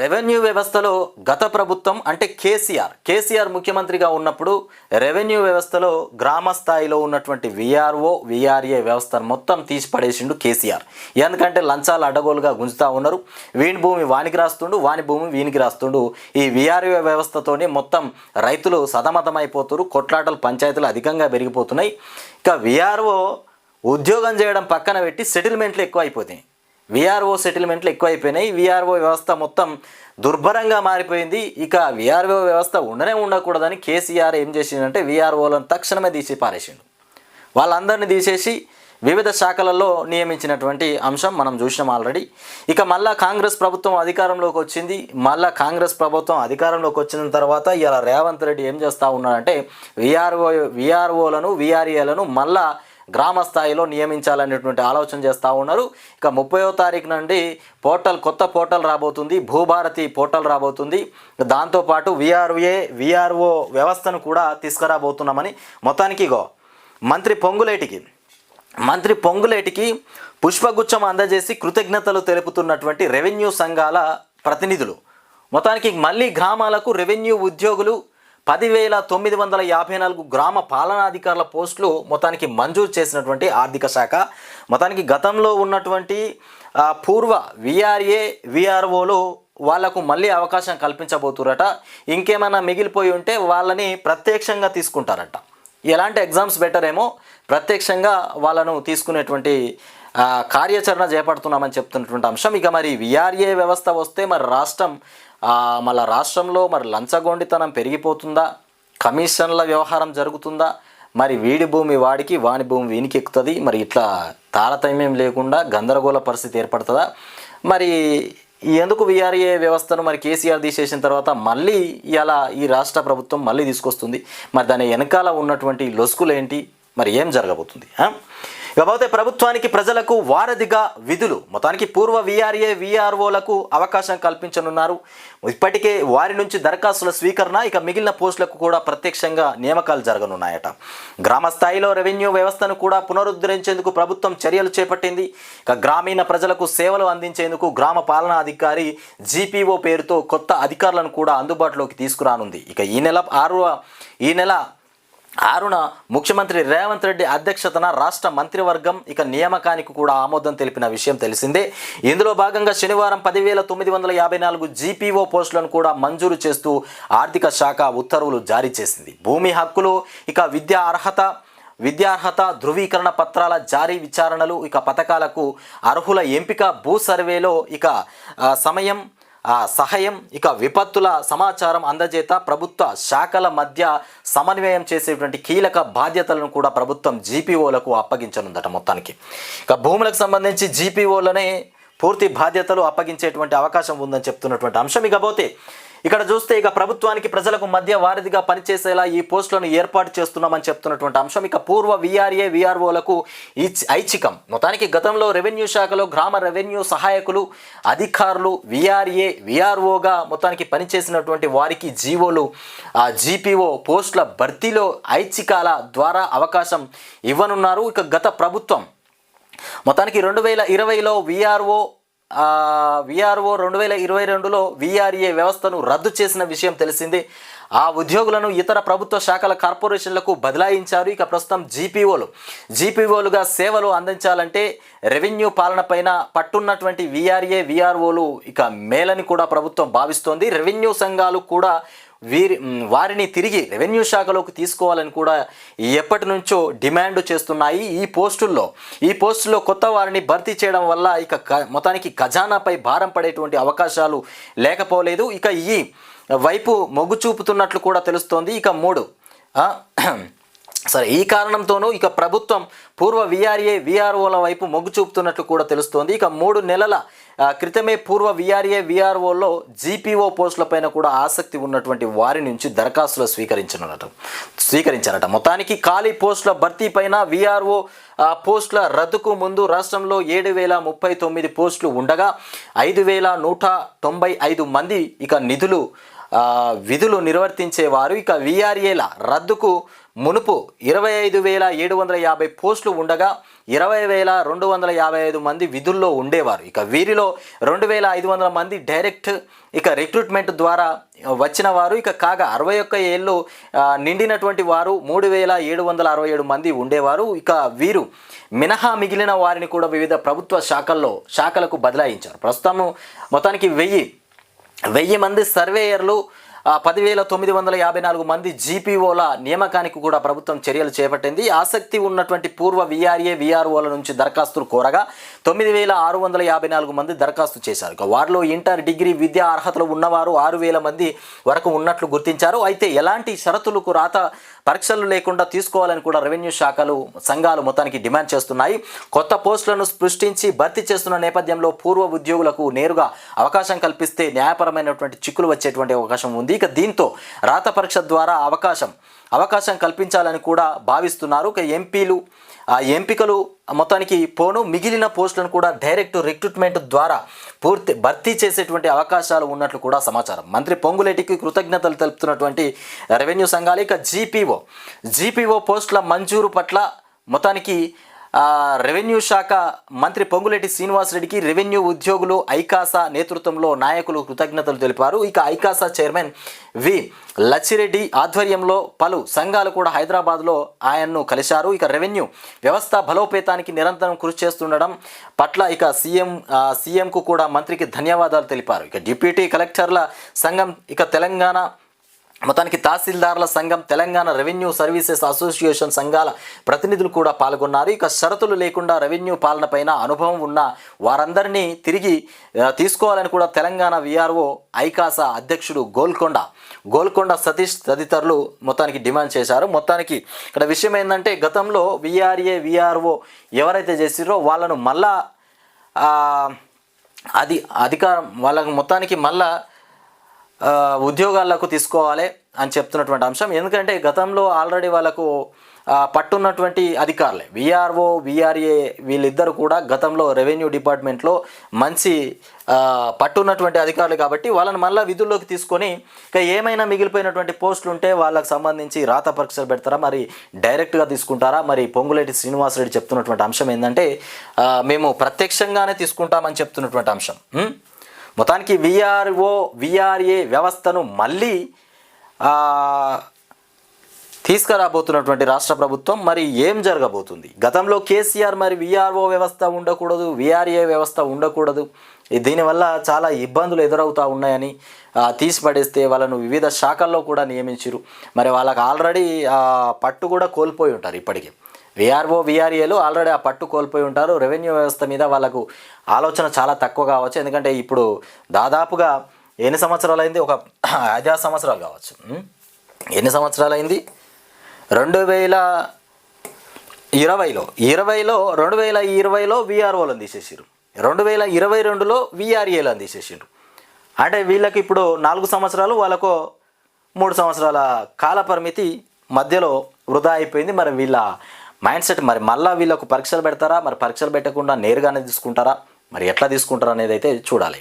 Revenue వ్యవస్థలో గత ప్రభుత్వం అంటే కేసీఆర్ కేసీఆర్ ముఖ్యమంత్రిగా ఉన్నప్పుడు రెవెన్యూ వ్యవస్థలో గ్రామ స్థాయిలో ఉన్నటువంటి విఆర్ఓ విఆర్ఏ వ్యవస్థను మొత్తం తీసి పడేసిండు కేసీఆర్. ఎందుకంటే లంచాలు అడ్డగోలుగా గుంజుతా ఉన్నారు. వీని భూమి వానికి రాస్తుండు వాని భూమి వీనికి రాస్తుండు. ఈ విఆర్ఓ వ్యవస్థతోనే మొత్తం రైతులు సతమతమైపోతున్నారు కొట్లాటలు పంచాయతీలు అధికంగా పెరిగిపోతున్నాయి. ఇక విఆర్ఓ ఉద్యోగం చేయడం పక్కన పెట్టి సెటిల్మెంట్లు ఎక్కువ అయిపోతాయి విఆర్ఓ సెటిల్మెంట్లు ఎక్కువైపోయినాయి. విఆర్ఓ వ్యవస్థ మొత్తం దుర్భరంగా మారిపోయింది. ఇక విఆర్ఓ వ్యవస్థ ఉండనే ఉండకూడదని కేసీఆర్ ఏం చేసిందంటే విఆర్ఓలను తక్షణమే తీసి పారేసిండు. వాళ్ళందరినీ తీసేసి వివిధ శాఖలలో నియమించినటువంటి అంశం మనం చూసినాం ఆల్రెడీ ఇక మళ్ళా కాంగ్రెస్ ప్రభుత్వం అధికారంలోకి వచ్చింది. మళ్ళా కాంగ్రెస్ ప్రభుత్వం అధికారంలోకి వచ్చిన తర్వాత ఇలా రేవంత్ రెడ్డి ఏం చేస్తూ ఉన్నాడంటే విఆర్ఓ విఆర్ఓలను విఆర్ఏలను మళ్ళా గ్రామ స్థాయిలో నియమించాలనేటువంటి ఆలోచన చేస్తూ ఉన్నారు. ఇక ముప్పయో తారీఖు నుండి పోర్టల్ కొత్త పోర్టల్ రాబోతుంది. భూభారతి పోర్టల్ రాబోతుంది. దాంతోపాటు విఆర్ఏ విఆర్ఓ వ్యవస్థను కూడా తీసుకురాబోతున్నామని మొత్తానికి ఇగో మంత్రి పొంగులేటికి మంత్రి పొంగులేటికి పుష్పగుచ్చం అందజేసి కృతజ్ఞతలు తెలుపుతున్నటువంటి రెవెన్యూ సంఘాల ప్రతినిధులు. మొత్తానికి మళ్ళీ గ్రామాలకు రెవెన్యూ ఉద్యోగులు పదివేల తొమ్మిది వందల యాభై నాలుగు గ్రామ పాలనాధికారుల పోస్టులు మొత్తానికి మంజూరు చేసినటువంటి ఆర్థిక శాఖ. మొత్తానికి గతంలో ఉన్నటువంటి పూర్వ విఆర్ఏ విఆర్ఓలు వాళ్ళకు మళ్ళీ అవకాశం కల్పించబోతురట. ఇంకేమైనా మిగిలిపోయి ఉంటే వాళ్ళని ప్రత్యక్షంగా తీసుకుంటారట. ఎలాంటి ఎగ్జామ్స్ బెటర్ ఏమో ప్రత్యక్షంగా వాళ్ళను తీసుకునేటువంటి కార్యాచరణ చేపడుతున్నామని చెప్తున్నటువంటి అంశం. ఇక మరి విఆర్ఏ వ్యవస్థ వస్తే మరి రాష్ట్రం మళ్ళీ రాష్ట్రంలో మరి లంచగొండితనం పెరిగిపోతుందా? కమిషన్ల వ్యవహారం జరుగుతుందా? మరి వీడి భూమి వాడికి వాని భూమి వీనికి ఎక్కుతుంది. మరి ఇట్లా తారతమ్యం లేకుండా గందరగోళ పరిస్థితి ఏర్పడుతుందా? మరి ఎందుకు విఆర్ఏ వ్యవస్థను మరి కేసీఆర్ తీసేసిన తర్వాత మళ్ళీ ఇలా ఈ రాష్ట్ర ప్రభుత్వం మళ్ళీ తీసుకొస్తుంది? మరి దాని వెనకాల ఉన్నటువంటి లొసుకులు ఏంటి మరి ఏం జరగబోతుంది? ఇకపోతే ప్రభుత్వానికి ప్రజలకు వారధిగా విధులు. మొత్తానికి పూర్వ విఆర్ఏ విఆర్ఓలకు అవకాశం కల్పించనున్నారు. ఇప్పటికే వారి నుంచి దరఖాస్తుల స్వీకరణ ఇక మిగిలిన పోస్టులకు కూడా ప్రత్యక్షంగా నియామకాలు జరగనున్నాయట. గ్రామ స్థాయిలో రెవెన్యూ వ్యవస్థను కూడా పునరుద్ధరించేందుకు ప్రభుత్వం చర్యలు చేపట్టింది. ఇక గ్రామీణ ప్రజలకు సేవలు అందించేందుకు గ్రామ పాలనా అధికారి జీపీఓ పేరుతో కొత్త అధికారులను కూడా అందుబాటులోకి తీసుకురానుంది. ఇక ఈ నెల ఆరు ఈ నెల ఆరున ముఖ్యమంత్రి రేవంత్ రెడ్డి అధ్యక్షతన రాష్ట్ర మంత్రివర్గం ఇక నియామకానికి కూడా ఆమోదం తెలిపిన విషయం తెలిసిందే. ఇందులో భాగంగా శనివారం పదివేల తొమ్మిది వందల యాభై నాలుగు జీపీఓ పోస్టులను కూడా మంజూరు చేస్తూ ఆర్థిక శాఖ ఉత్తర్వులు జారీ చేసింది. భూమి హక్కులు ఇక విద్యా అర్హత విద్యార్హత ధృవీకరణ పత్రాల జారీ విచారణలు ఇక పథకాలకు అర్హుల ఎంపిక భూ సర్వేలో ఇక సమయం సహాయం ఇక విపత్తుల సమాచారం అందజేత ప్రభుత్వ శాఖల మధ్య సమన్వయం చేసేటువంటి కీలక బాధ్యతలను కూడా ప్రభుత్వం జీపీఓలకు అప్పగించనుందట మొత్తానికి. ఇక భూములకు సంబంధించి జీపీఓలనే పూర్తి బాధ్యతలు అప్పగించేటువంటి అవకాశం ఉందని చెప్తున్నటువంటి అంశం. ఇకపోతే ఇక్కడ చూస్తే ఇక ప్రభుత్వానికి ప్రజలకు మధ్య వారధిగా పనిచేసేలా ఈ పోస్టులను ఏర్పాటు చేస్తున్నామని చెప్తున్నటువంటి అంశం. ఇక పూర్వ విఆర్ఏ విఆర్ఓలకు ఐచ్ఛికం. మొత్తానికి గతంలో రెవెన్యూ శాఖలో గ్రామ రెవెన్యూ సహాయకులు అధికారులు విఆర్ఏ విఆర్ఓగా మొత్తానికి పనిచేసినటువంటి వారికి జీవోలు ఆ జీపీఓ పోస్టుల భర్తీలో ఐచ్ఛికాల ద్వారా అవకాశం ఇవ్వనున్నారు. ఇక గత ప్రభుత్వం మొత్తానికి రెండు వేల ఇరవైలో విఆర్ఓ విఆర్ఓ రెండు వేల ఇరవై రెండులో విఆర్ఏ వ్యవస్థను రద్దు చేసిన విషయం తెలిసిందే. ఆ ఉద్యోగులను ఇతర ప్రభుత్వ శాఖల కార్పొరేషన్లకు బదలాయించారు. ఇక ప్రస్తుతం జీపీఓలు. జీపీఓలుగా సేవలు అందించాలంటే రెవెన్యూ పాలన పైన పట్టున్నటువంటి విఆర్ఏ విఆర్ఓలు ఇక మేలని కూడా ప్రభుత్వం భావిస్తోంది. రెవెన్యూ సంఘాలు కూడా వీరి వారిని తిరిగి రెవెన్యూ శాఖలోకి తీసుకోవాలని కూడా ఎప్పటి నుంచో డిమాండ్ చేస్తున్నాయి. ఈ పోస్టుల్లో ఈ పోస్టుల్లో కొత్త వారిని భర్తీ చేయడం వల్ల ఇక మొత్తానికి ఖజానాపై భారం పడేటువంటి అవకాశాలు లేకపోలేదు. ఇక ఈ వైపు మొగ్గు చూపుతున్నట్లు కూడా తెలుస్తోంది. ఇక మూడు. సరే ఈ కారణంతోనూ ఇక ప్రభుత్వం పూర్వ విఆర్ఏ విఆర్ఓల వైపు మొగ్గు చూపుతున్నట్లు కూడా తెలుస్తోంది. ఇక మూడు నెలల క్రితమే పూర్వ విఆర్ఏ విఆర్ఓలో జీపీఓ పోస్టులపైన కూడా ఆసక్తి ఉన్నటువంటి వారి నుంచి దరఖాస్తులు స్వీకరించనున్నట స్వీకరించారట. మొత్తానికి ఖాళీ పోస్టుల భర్తీ పైన విఆర్ఓ పోస్టుల రద్దుకు ముందు రాష్ట్రంలో ఏడు వేల ముప్పై తొమ్మిది పోస్టులు ఉండగా ఐదు వేల నూట తొంభై ఐదు మంది ఇక నిధులు విధులు నిర్వర్తించేవారు. ఇక విఆర్ఏల రద్దుకు మునుపు ఇరవై ఐదు వేల ఏడు వందల యాభై పోస్టులు ఉండగా ఇరవై వేల రెండు వందల యాభై ఐదు మంది విధుల్లో ఉండేవారు. ఇక వీరిలో రెండు వేల ఐదు వందల మంది డైరెక్ట్ ఇక రిక్రూట్మెంట్ ద్వారా వచ్చిన వారు ఇక కాగా అరవై ఒక్క ఏళ్ళు నిండినటువంటి వారు మూడు వేల ఏడు వందల అరవై ఏడు మంది ఉండేవారు. ఇక వీరు మినహా మిగిలిన వారిని కూడా వివిధ ప్రభుత్వ శాఖల్లో శాఖలకు బదలాయించారు. ప్రస్తుతం మొత్తానికి వెయ్యి వెయ్యి మంది సర్వేయర్లు పదివేల తొమ్మిది వందల యాభై నాలుగు మంది జీపీఓల నియామకానికి కూడా ప్రభుత్వం చర్యలు చేపట్టింది. ఆసక్తి ఉన్నటువంటి పూర్వ విఆర్ఏ విఆర్ఓల నుంచి దరఖాస్తులు కోరగా తొమ్మిది వేల ఆరు వందల యాభై నాలుగు మంది దరఖాస్తు చేశారు. వారిలో ఇంటర్ డిగ్రీ విద్యా అర్హతలు ఉన్నవారు ఆరు వేల మంది వరకు ఉన్నట్లు గుర్తించారు. అయితే ఎలాంటి షరతులకు రాత పరీక్షలు లేకుండా తీసుకోవాలని కూడా రెవెన్యూ శాఖలు సంఘాలు మొత్తానికి డిమాండ్ చేస్తున్నాయి. కొత్త పోస్టులను సృష్టించి భర్తీ చేస్తున్న నేపథ్యంలో పూర్వ ఉద్యోగులకు నేరుగా అవకాశం కల్పిస్తే న్యాయపరమైనటువంటి చిక్కులు వచ్చేటువంటి అవకాశం ఉంది. ఇక దీంతో రాత పరీక్ష ద్వారా అవకాశం అవకాశం కల్పించాలని కూడా భావిస్తున్నారు. ఇక ఎంపీలు ఆ ఎంపికలు మొత్తానికి పోను. మిగిలిన పోస్టులను కూడా డైరెక్ట్ రిక్రూట్మెంట్ ద్వారా పూర్తి భర్తీ చేసేటువంటి అవకాశాలు ఉన్నట్లు కూడా సమాచారం. మంత్రి పొంగులేటికి కృతజ్ఞతలు తెలుపుతున్నటువంటి రెవెన్యూ సంఘాలు ఇక జీపీఓ జీపీఓ పోస్టుల మంజూరు పట్ల మొత్తానికి రెవెన్యూ శాఖ మంత్రి పొంగులేటి శ్రీనివాసరెడ్డికి రెవెన్యూ ఉద్యోగులు ఐకాసా నేతృత్వంలో నాయకులు కృతజ్ఞతలు తెలిపారు. ఇక ఐకాసా చైర్మన్ వి. లచ్చిరెడ్డి ఆధ్వర్యంలో పలు సంఘాలు కూడా హైదరాబాద్లో ఆయన్ను కలిశారు. ఇక రెవెన్యూ వ్యవస్థ బలోపేతానికి నిరంతరం కృషి చేస్తుండడం పట్ల ఇక సీఎం సీఎంకు కూడా మంత్రికి ధన్యవాదాలు తెలిపారు. ఇక డిప్యూటీ కలెక్టర్ల సంఘం ఇక తెలంగాణ మొత్తానికి తహసీల్దార్ల సంఘం తెలంగాణ రెవెన్యూ సర్వీసెస్ అసోసియేషన్ సంఘాల ప్రతినిధులు కూడా పాల్గొన్నారు. ఇక షరతులు లేకుండా రెవెన్యూ పాలన పైన అనుభవం ఉన్న వారందరినీ తిరిగి తీసుకోవాలని కూడా తెలంగాణ విఆర్ఓ ఐకాసా అధ్యక్షుడు గోల్కొండ గోల్కొండ సతీష్ తదితరులు మొత్తానికి డిమాండ్ చేశారు. మొత్తానికి ఇక్కడ విషయం ఏంటంటే గతంలో విఆర్ఏ విఆర్ఓ ఎవరైతే చేసిరో వాళ్ళను మళ్ళా అది అధికారం వాళ్ళకు మొత్తానికి మళ్ళా ఉద్యోగాలకు తీసుకోవాలి అని చెప్తున్నటువంటి అంశం. ఎందుకంటే గతంలో ఆల్రెడీ వాళ్ళకు పట్టున్నటువంటి అధికారులే విఆర్ఓ విఆర్ఏ వీళ్ళిద్దరు కూడా గతంలో రెవెన్యూ డిపార్ట్మెంట్లో మంచి పట్టున్నటువంటి అధికారులు కాబట్టి వాళ్ళని మళ్ళీ విధుల్లోకి తీసుకొని ఇక ఏమైనా మిగిలిపోయినటువంటి పోస్టులు ఉంటే వాళ్ళకి సంబంధించి రాత పరీక్షలు పెడతారా? మరి డైరెక్ట్గా తీసుకుంటారా? మరి పొంగులేటి శ్రీనివాసరెడ్డి చెప్తున్నటువంటి అంశం ఏంటంటే మేము ప్రత్యక్షంగానే తీసుకుంటామని చెప్తున్నటువంటి అంశం. మొత్తానికి విఆర్ఓ విఆర్ఏ వ్యవస్థను మళ్ళీ తీసుకురాబోతున్నటువంటి రాష్ట్ర ప్రభుత్వం మరి ఏం జరగబోతుంది? గతంలో కేసీఆర్ మరి విఆర్ఓ వ్యవస్థ ఉండకూడదు విఆర్ఏ వ్యవస్థ ఉండకూడదు. దీనివల్ల చాలా ఇబ్బందులు ఎదురవుతూ ఉన్నాయని తీసిపడేస్తే వాళ్ళను వివిధ శాఖల్లో కూడా నియమించారు మరి వాళ్ళకి ఆల్రెడీ పట్టు కూడా కోల్పోయి ఉంటారు ఇప్పటికే. విఆర్ఓ విఆర్ఏలు ఆల్రెడీ ఆ పట్టు కోల్పోయి ఉంటారు. రెవెన్యూ వ్యవస్థ మీద వాళ్ళకు ఆలోచన చాలా తక్కువ కావచ్చు. ఎందుకంటే ఇప్పుడు దాదాపుగా ఎన్ని సంవత్సరాలు అయింది ఒక ఐదారు సంవత్సరాలు కావచ్చు. ఎన్ని సంవత్సరాలు అయింది రెండు వేల ఇరవైలో. ఇరవైలో రెండు వేల ఇరవైలో విఆర్ఓలను తీసేసారు రెండు వేల ఇరవై రెండులో విఆర్ఏలను తీసేసారు అంటే వీళ్ళకి ఇప్పుడు నాలుగు సంవత్సరాలు వాళ్ళకు మూడు సంవత్సరాల కాల పరిమితి మధ్యలో వృధా అయిపోయింది. మరి వీళ్ళ మైండ్ సెట్ మరి మళ్ళీ వీళ్ళకు పరీక్షలు పెడతారా? మరి పరీక్షలు పెట్టకుండా నేరుగానే తీసుకుంటారా? మరి ఎట్లా తీసుకుంటారా అనేది అయితే చూడాలి ఇక.